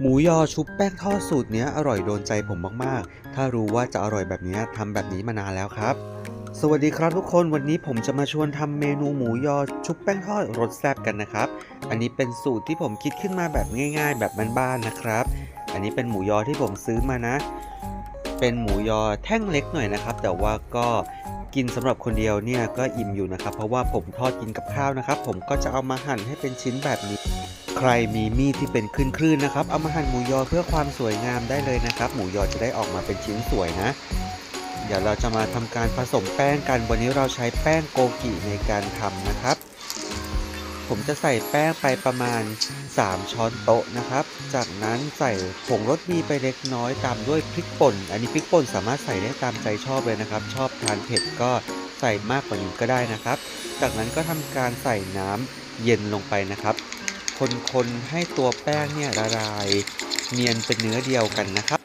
หมูยอชุบแป้งทอดสูตรเนี้ยอร่อยโดนใจผมมากๆ ถ้ารู้ว่าจะอร่อยแบบนี้ทำแบบนี้มานานแล้วครับ สวัสดีครับทุกคนวันนี้ผมจะมาชวนทำเมนูหมูยอชุบแป้งทอดรสแซ่บกันนะครับ อันนี้เป็นสูตรที่ผมคิดขึ้นมาแบบง่าย ๆ แบบบ้านๆนะครับ อันนี้เป็นหมูยอที่ผมซื้อมานะ เป็นหมูยอแท่งเล็กหน่อยนะครับ แต่ว่าก็กินสำหรับคนเดียวเนี่ยก็อิ่มอยู่นะครับ เพราะว่าผมทอดกินกับข้าวนะครับ ผมก็จะเอามาหั่นให้เป็นชิ้นแบบนี้ ใครมีมีดที่เป็นคลื่นๆนะครับ เอามาหั่นหมูยอเพื่อความสวยงามได้เลยนะครับ หมูยอจะได้ออกมาเป็นชิ้นสวยนะ เดี๋ยวเราจะมาทำการผสมแป้งกัน วันนี้เราใช้แป้งโกกิในการทำนะครับ ผมจะใส่แป้งไปประมาณ 3 ช้อนโต๊ะนะครับ จากนั้นใส่ผงรสดีไปเล็กน้อยตามด้วยพริกป่น อันนี้พริกป่นสามารถใส่ได้ตามใจชอบเลยนะครับ ชอบทานเผ็ดก็ใส่มากกว่านี้ก็ได้นะครับ จากนั้นก็ทำการใส่น้ำเย็นลงไปนะครับ คนๆให้ตัวแป้งเนี่ยละลายเนียนเป็นเนื้อเดียวกันนะครับ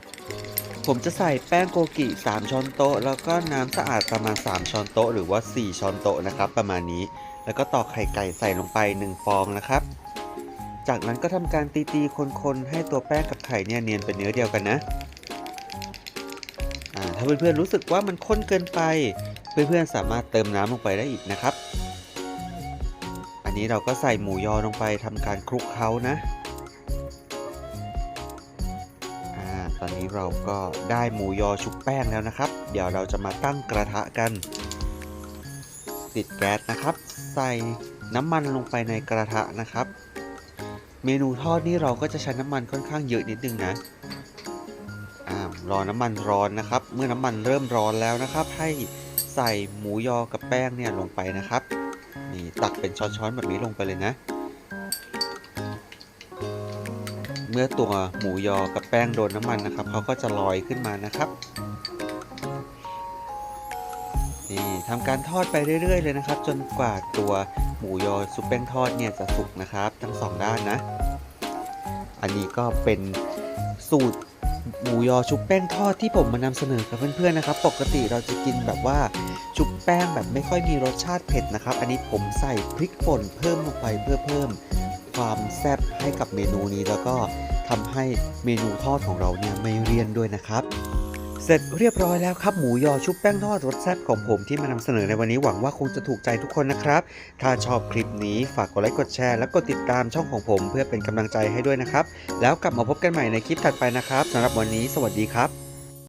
ผมจะใส่แป้งโกกิ 3 ช้อนโต๊ะ แล้วก็น้ำสะอาดประมาณ 3 ช้อนโต๊ะ หรือว่า 4 ช้อนโต๊ะนะครับ ประมาณนี้ แล้วก็ตอกไข่ไก่ใส่ลงไป 1 ฟองนะครับ จากนั้นก็ทำการตีๆคนๆให้ตัวแป้งกับไข่เนี่ยเนียนเป็นเนื้อเดียวกันนะถ้าเพื่อนๆรู้สึกว่ามันข้นเกินไป เพื่อนๆสามารถเติมน้ำลงไปได้อีกนะครับ นนี้เราก็ใส่หมูยอลงไปทำการคลุกเคล้านะอ่าตอนนี้เราก็ได้หมูยอชุบแป้งแล้วนะครับ เดี๋ยวเราจะมาตั้งกระทะกัน ติดแก๊สนะครับ ใส่น้ำมันลงไปในกระทะนะครับ เมนูทอดนี่เราก็จะใช้น้ำมันค่อนข้างเยอะนิดนึงนะอ่ารอน้ำมันร้อนนะครับ เมื่อน้ำมันเริ่มร้อนแล้วนะครับ ให้ใส่หมูยอกับแป้งเนี่ยลงไปนะครับ นี่ตักเป็นช้อนๆแบบนี้ลงไปเลยนะ เมื่อตัวหมูยอกับแป้งโดนน้ำมันนะครับเขาก็จะลอยขึ้นมานะครับนี่ทำการทอดไปเรื่อย ๆ เลยนะครับ จนกว่าตัวหมูยอซุปแป้งทอดเนี่ยจะสุกนะครับ ทั้งสองด้านนะ อันนี้ก็เป็นสูตร หมูยอชุบแป้งทอดที่ผมมานำเสนอกับเพื่อนๆนะครับ ปกติเราจะกินแบบว่าชุบแป้งแบบไม่ค่อยมีรสชาติเผ็ดนะครับ อันนี้ผมใส่พริกป่นเพิ่มลงไปเพื่อเพิ่มความแซ่บให้กับเมนูนี้แล้วก็ทำให้เมนูทอดของเราเนี่ยไม่เรียนด้วยนะครับ เสร็จเรียบร้อยแล้วครับหมูยอชุบแป้งทอดรสแซ่บของผมที่มานำเสนอในวันนี้หวังว่าคงจะถูกใจทุกคนนะครับ ถ้าชอบคลิปนี้ฝากกดไลค์กดแชร์ และกดติดตามช่องของผมเพื่อเป็นกำลังใจให้ด้วยนะครับ แล้วกลับมาพบกันใหม่ในคลิปถัดไปนะครับสำหรับวันนี้ สวัสดีครับ